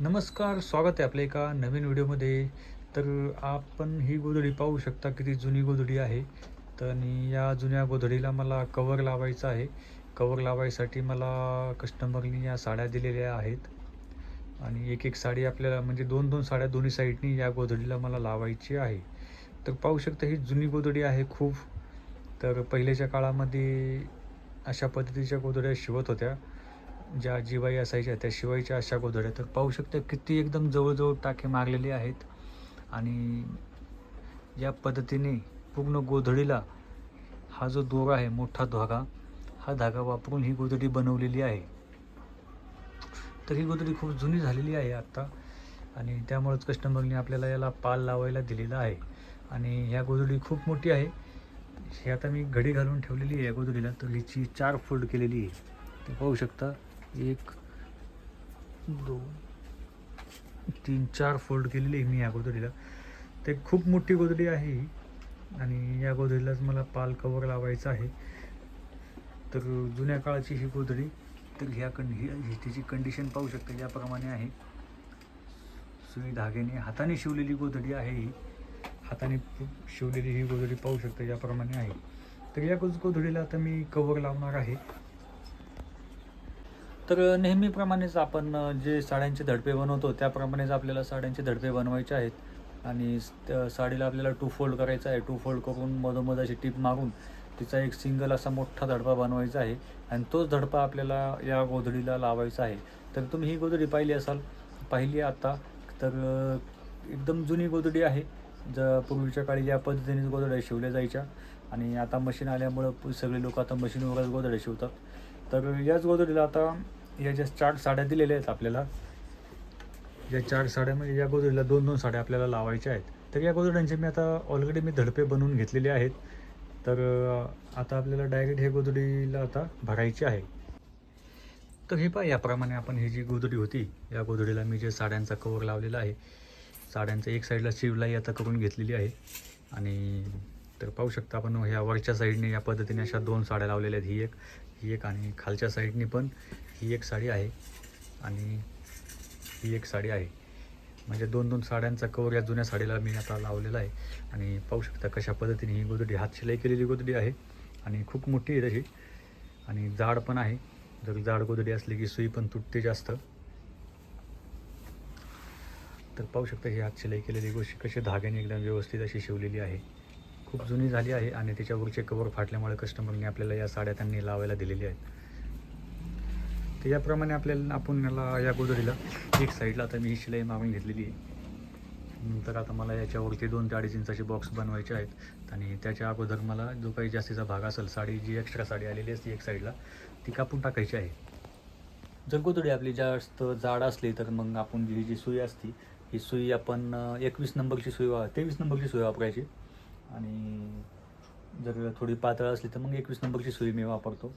नमस्कार स्वागत आहे आपल्या एका नवीन व्हिडिओमध्ये. तर आपण ही गोधडी पाहू शकता किती जुनी गोधडी आहे. तर आणि या जुन्या गोधडीला मला कवर लावायचं आहे. कवर लावायसाठी मला कस्टमरनी या साड्या दिलेल्या आहेत. आणि एक एक साडी आपल्याला म्हणजे दोन दोन साड्या दोन्ही साईडनी या गोधडीला मला लावायची आहे. तर पाहू शकता ही जुनी गोधडी आहे खूप. तर पहिल्याच्या काळामध्ये अशा पद्धतीच्या गोधड्या शिवत होत्या. ज्या जिवाई असायच्या त्या शिवायच्या अशा गोधड्या. तर पाहू शकता किती एकदम जवळजवळ टाके मारलेले आहेत. आणि या पद्धतीने पूर्ण गोधडीला हा जो दोरा आहे मोठा धागा हा धागा वापरून ही गोधडी बनवलेली आहे. तर ही गोधडी खूप जुनी झालेली आहे आत्ता आणि त्यामुळेच कस्टमरने आपल्याला याला पाल लावायला दिलेला आहे. आणि ह्या गोधडी खूप मोठी आहे. ही आता मी घडी घालून ठेवलेली आहे या गोधडीला. तर हिची चार फोल्ड केलेली आहे. ते पाहू शकता एक दोन तीन चार फोल्ड केलेली आहे मी या गोदडीला ते खूप मोठी गोदडी आहे ही आणि या गोदडीलाच मला पाल कवर लावायचा आहे. तर जुन्या काळाची ही गोदडी तर ह्या कंड ही तिची कंडिशन पाहू शकता ज्याप्रमाणे आहे. सुई धाग्याने हाताने शिवलेली गोदडी आहे ही. हाताने शिवलेली ही गोदडी पाहू शकता ज्याप्रमाणे आहे. तर या गोदडीला गोधडीला आता मी कवर लावणार आहे. तर नेहमीप्रमाणेच आपण जे साड्यांचे धडपे बनवतो त्याप्रमाणेच आपल्याला साड्यांचे धडपे बनवायचे आहेत. आणि त्या साडीला आपल्याला टू फोल्ड करायचा आहे. टू फोल्ड करून मधोमध अशी टीप मारून तिचा एक सिंगल असा मोठा धडपा बनवायचा आहे. आणि तोच धडपा आपल्याला या गोधडीला लावायचा आहे. तर तुम्ही ही गोधडी पाहिली असाल पाहिली आता तर एकदम जुनी गोधडी आहे. ज पूर्वीच्या काळी ज्या पद्धतीने गोधड्या शिवल्या जायच्या. आणि आता मशीन आल्यामुळं सगळे लोक आता मशीनवरच गोधड्या शिवतात. तर याच गोधडीला आता या ज्या चार साड्या दिलेल्या आहेत आपल्याला या चार साड्या म्हणजे या गोदडीला दोन दोन साड्या आपल्याला लावायच्या आहेत. तर या गोदड्यांचे मी आता ऑलरेडी मी धडपे बनवून घेतलेले आहेत. तर आता आपल्याला डायरेक्ट हे गोदडीला आता भरायची आहे. तर हे पहा याप्रमाणे आपण ही जी गोदडी होती या गोधडीला मी जे साड्यांचा कवर लावलेला आहे. साड्यांचं एक साईडला शिवलाई आता करून घेतलेली आहे. आणि तर पाहू शकता आपण ह्या वरच्या साईडने या पद्धतीने अशा दोन साड्या लावलेल्या आहेत. ही एक ही एक आणि खालच्या साईडने पण ही एक साडी आहे आणि ही एक साडी आहे. म्हणजे दोन दोन साड्यांचा कवर या जुन्या साडीला मी आता लावलेला आहे. आणि पाहू शकता कशा पद्धतीने ही गोदडी हातशिलाई केलेली गोदडी आहे आणि खूप मोठी आहे तशी. आणि जाड पण आहे. जर जाड गोदडी असली की सुई पण तुटते जास्त. तर पाहू शकता ही हातशिलाई केलेली गोष्ट कशी धाग्याने एकदम व्यवस्थित अशी शिवलेली आहे. खूप जुनी झाली आहे आणि त्याच्यावरचे कवर फाटल्यामुळे कस्टमरने आपल्याला या साड्या त्यांनी लावायला दिलेल्या आहेत. तर याप्रमाणे आपल्याला आपण याला या गोधडीला एक साईडला आता मी ही शिलाई मागून घेतलेली आहे. नंतर आता मला याच्यावरती दोन ते अडीच इंचाचे बॉक्स बनवायचे आहेत. आणि त्याच्या अगोदर मला जो काही जास्तीचा भाग असेल साडी जी एक्स्ट्रा साडी आलेली असते एक साईडला ती कापून टाकायची आहे. जर गोदडी आपली जास्त जाड असली तर मग आपण जी जी सुई असती ही सुई आपण एकवीस नंबरची सुई वा तेवीस नंबरची सुई वापरायची. आणि जर थोडी पातळ असली तर मग एकवीस नंबरची सुई मी वापरतो.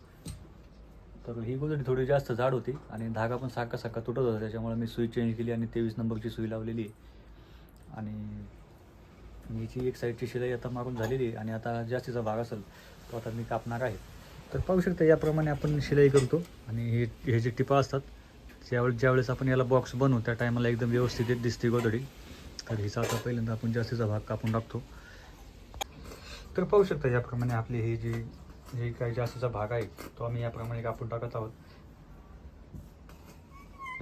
तर ही गोधडी थोडी जास्त जाड होती आणि धागा पण साखा साखा तुटत होता त्याच्यामुळे मी सुई चेंज केली आणि तेवीस नंबरची सुई लावलेली. आहे आणि याची एक साईडची शिलाई आता मारून झालेली आहे आणि आता जास्तीचा भाग असेल तो आता मी कापणार आहे. तर पाहू शकता याप्रमाणे आपण शिलाई करतो आणि हे हे जे टिपा असतात ज्यावेळेस ज्यावेळेस आपण याला बॉक्स बनवू त्या टायमाला एकदम व्यवस्थित दिसते गोधडी. तर हिचा आता पहिल्यांदा आपण जास्तीचा भाग कापून टाकतो. तर पाहू शकता याप्रमाणे आपली ही जी जे काही जास्तीचा भाग आहे तो आम्ही याप्रमाणे कापून टाकत आहोत.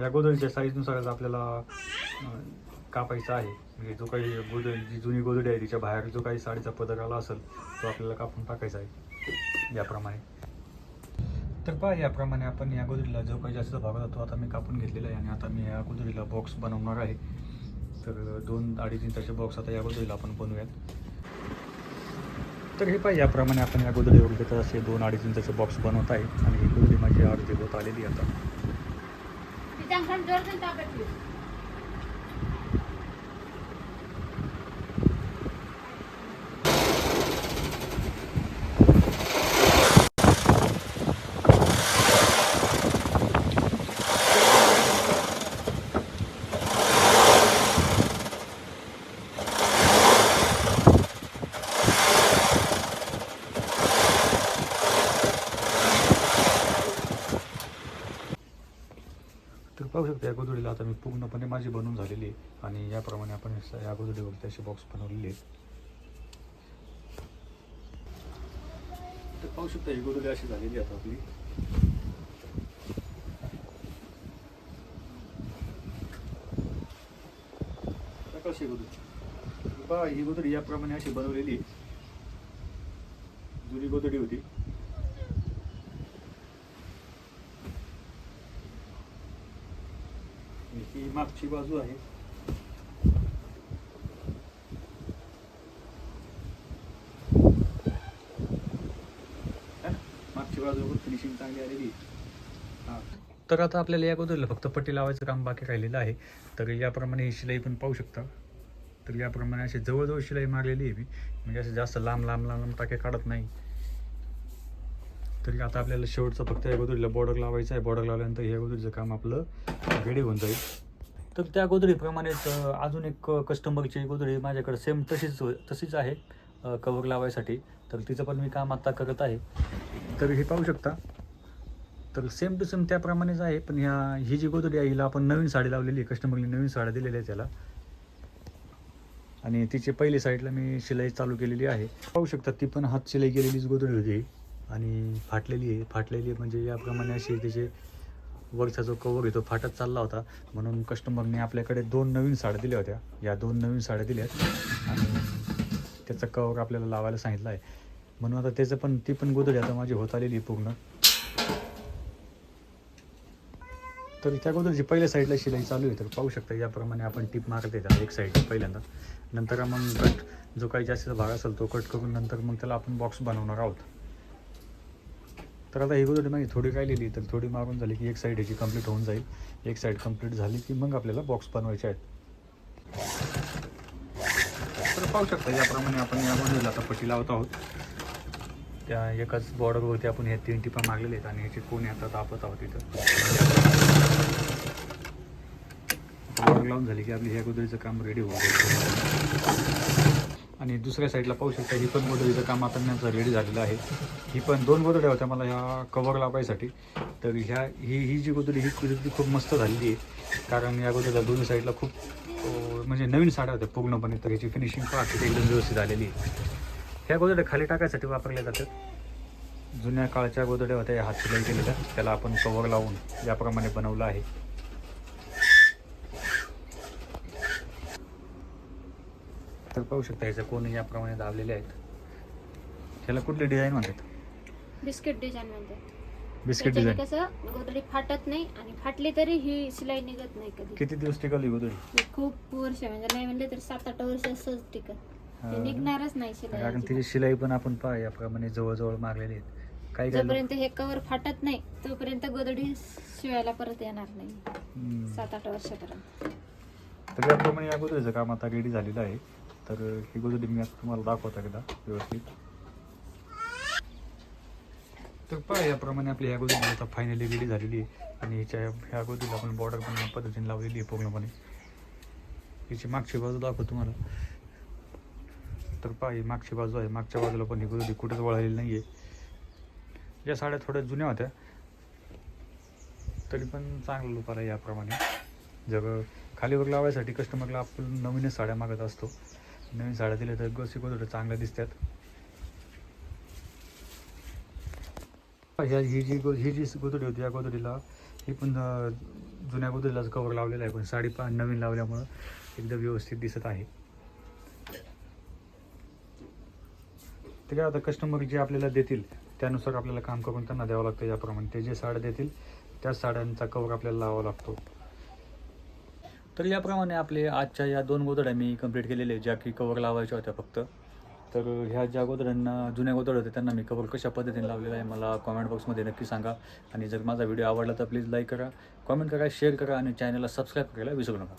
या गोदडीच्या साईजनुसारच आपल्याला कापायचा आहे. म्हणजे जो काही गोधडी जी जुनी गोदडी आहे तिच्या बाहेर जो काही साडीचा पदर आला असेल तो आपल्याला कापून टाकायचा आहे. याप्रमाणे. तर पहा याप्रमाणे आपण या गोदडीला जो काही जास्त भाग होता तो आता मी कापून घेतलेला आहे आणि आता मी या गोदडीला बॉक्स बनवणार आहे. तर दोन अडीच इंचाचे बॉक्स आता या गोदडीला आपण बनवूयात. तर हे पाहिजे याप्रमाणे आपण या गोधडीवर घेतात असे दोन अडीच इंचाचे बॉक्स बनवत आहे. आणि ही गोदडी माझी अर्धी होत आलेली आता. पाहू शकता या गोदडीला आता मी पूर्णपणे माझी बनवून झालेली आहे आणि याप्रमाणे आपण या गोदडीवरती असे बॉक्स बनवलेले आहेत. तर पाहू शकता ही गोदडी अशी झालेली आहे आता आपली कशी गोदडी बा ही गोदडी याप्रमाणे अशी बनवलेली आहे. जुनी गोदडी होती आणि ही मागची बाजू आहे. मागची बाजू फिनिशिंग चांगली आलेली हा. तर आता आपल्याला या गोदरीला फक्त पट्टी लावायचं काम बाकी राहिलेलं आहे. तर याप्रमाणे ही शिलाई पण पाहू शकता. तर याप्रमाणे अशी जवळजवळ शिलाई मारलेली आहे मी. म्हणजे असं जास्त लांब लांब लांब लांब टाके काढत नाही. तरी आता आपल्याला शेवटचं फक्त या गोदरीला बॉर्डर लावायचं आहे. बॉर्डर लावल्यानंतर या गोदरीचं काम आपलं रेडी होऊन जाईल. तर त्या गोदरीप्रमाणेच अजून एक कस्टमरची गोदरी माझ्याकडे सेम तशीच तशीच आहे कवर लावायसाठी. तर तिचं पण मी काम आत्ता करत आहे. तर हे पाहू शकता. तर सेम टू सेम त्याप्रमाणेच आहे पण ह्या ही जी गोदडी आहे हिला आपण नवीन साडी लावलेली आहे. कस्टमरने नवीन साड्या दिलेल्या आहेत त्याला. आणि तिची पहिली साईडला मी शिलाई चालू केलेली आहे. पाहू शकता ती पण हात शिलाई केलेलीच गोदडी होती. आणि फाटलेली आहे. फाटलेली आहे म्हणजे याप्रमाणे अशी तिचे वरचा जो कवर आहे तो फाटत चालला होता. म्हणून कस्टमरने आपल्याकडे दोन नवीन साड्या दिल्या होत्या. या दोन नवीन साड्या दिल्या आणि त्याचा कवर आपल्याला लावायला सांगितलं आहे. म्हणून आता त्याचं पण ती पण गोदडी आता माझी होत आलेली आहे पूर्ण. तर त्या गोदरची पहिल्या साईडला शिलाई चालू आहे. तर पाहू शकता याप्रमाणे आपण टीप मारत येतात एक साईड पहिल्यांदा. नंतर मग कट जो काही जास्तीचा भाग असेल तो कट करून नंतर मग त्याला आपण बॉक्स बनवणार आहोत. तर आता ही गोदडी माझी थोडी राहिलेली तर थोडी मारून झाली की एक साईड ह्याची कंप्लीट होऊन जाईल. एक साईड कंप्लीट झाली की मग आपल्याला बॉक्स बनवायचे आहेत. तर पाहू शकता याप्रमाणे आपण या गोदडीला आता पट्टी लावत आहोत. त्या एकाच बॉर्डरवरती आपण हे तीन टिपा मागलेले आहेत आणि ह्याचे कोणी आता तापत आहोत इथं. बॉर्डर लावून झाली की आपली ह्या गोदरीचं काम रेडी होईल जाईल. आणि दुसऱ्या साईडला पाहू शकता ही पण गोदडीचं काम आता त्यांचं रेडी झालेलं आहे. ही पण दोन गोदड्या होत्या मला ह्या कवर लावायसाठी. तर ह्या ही ही जी गोदडी ही गोदडी खूप मस्त झालेली आहे. कारण या गोदडीला दोन्ही साईडला खूप म्हणजे नवीन साड्या होत्या पूर्णपणे तर ह्याची फिनिशिंग पण अशी एकदम व्यवस्थित आलेली आहे. ह्या गोदड्या खाली टाकायसाठी वापरल्या जातात. जुन्या काळच्या गोदड्या होत्या या हात शिलाई केलेल्या त्याला आपण कवर लावून याप्रमाणे बनवलं आहे. तर पाहू शकता याच्या कोण याप्रमाणे दाबलेले आहेत. त्याला कुठली डिझाईन म्हणतात? बिस्किट डिझाईन म्हणते बिस्किट त्याच्याने डिझाईन कसं गोदडी फाटत नाही आणि फाटली तरी ही शिलाई निघत नाही कधी. किती दिवस टिकवली गोदडी हे खूप वर्ष म्हणजे नाही म्हणले तर सात आठ वर्ष सहज टिकत. ते निघणारच नाही शिलाई कारण अजिबात. तिची शिलाई पण आपण पहा याप्रमाणे जवळजवळ मारलेली आहेत. काही काही जोपर्यंत हे कवर फाटत नाही तोपर्यंत गोदडी शिवायला परत येणार नाही. हम्म. सात आठ वर्षापर्यंत. तर याप्रमाणे या गोदडीचं काम आता रेडी झालेलं आहे. तर ही गोदडी मी आता तुम्हाला दाखवतो एकदा व्यवस्थित. तर पहा याप्रमाणे आपली ह्या गोदडी आता फायनली रेडी झालेली आहे. आणि हिच्या ह्या गोदीला आपण बॉर्डर पण पद्धतीने लावलेली आहे पूर्णपणे. हिची मागची बाजू दाखवतो तुम्हाला. तर पहा ही मागची बाजू आहे. मागच्या बाजूला पण ही गोदडी कुठेच वळालेली नाही आहे या साड्या थोड्या जुन्या होत्या. तरी पण चांगलं लुपाला याप्रमाणे. याप्रमाणे खाली खालीवर लावायसाठी कस्टमरला आपण नवीनच साड्या मागत असतो. नवीन साड्या दिल्या तर गोष्टी गोदड्या चांगल्या दिसतात. ह्या ही जी गो ही जी गोदडी होती या गोदडीला ही पण जुन्या गोदडीलाच कवर लावलेला आहे पण साडी पण नवीन लावल्यामुळं एकदम व्यवस्थित दिसत आहे. ते काय आता कस्टमर जे आपल्याला देतील त्यानुसार आपल्याला काम करून त्यांना द्यावं लागतं याप्रमाणे. ते जे साड्या देतील त्याच साड्यांचा कवर आपल्याला लावावा लागतो. तर याप्रमाणे आपले आजच्या या दोन गोदड्या मी कंप्लीट केलेल्या आहेत ज्या की कवर लावायच्या होत्या फक्त. तर ह्या ज्या गोदड्यांना जुन्या गोदड होत्या त्यांना मी कवर कशा पद्धतीने लावलेला आहे मला कॉमेंट बॉक्समध्ये नक्की सांगा. आणि जर माझा व्हिडिओ आवडला तर प्लीज लाईक करा कॉमेंट करा शेअर करा आणि चॅनलला सबस्क्राईब करायला विसरू नका.